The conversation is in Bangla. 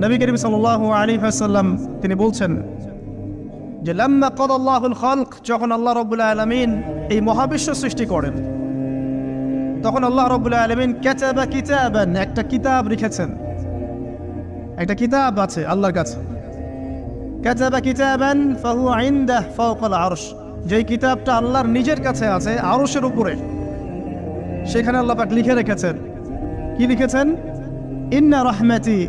নবী করিম সাল্লাহ আলী সাল্লাম তিনি বলছেন যে, লাম্মা কদাল্লাহুল খালক যখন আল্লাহ রবুল্লাহ আলমিন এই মহাবিশ্ব সৃষ্টি করেন, তখন আল্লাহ রবুল্লাহ আলমিন ক্যাচাবা কিতাবান, একটা কিতাব লিখেছেন একটা কিতাব আছে আল্লাহর কাছে। ক্যাচাবা কিতাবান ফাহু আইন্দাহ ফাওকাল আরশ। যেই কিতাবটা আল্লাহর নিজের কাছে আছে, আরশের উপরে। সেখানে আল্লাহ পাক লিখে রেখেছেন। কি লিখেছেন? ইন্না রহমাতি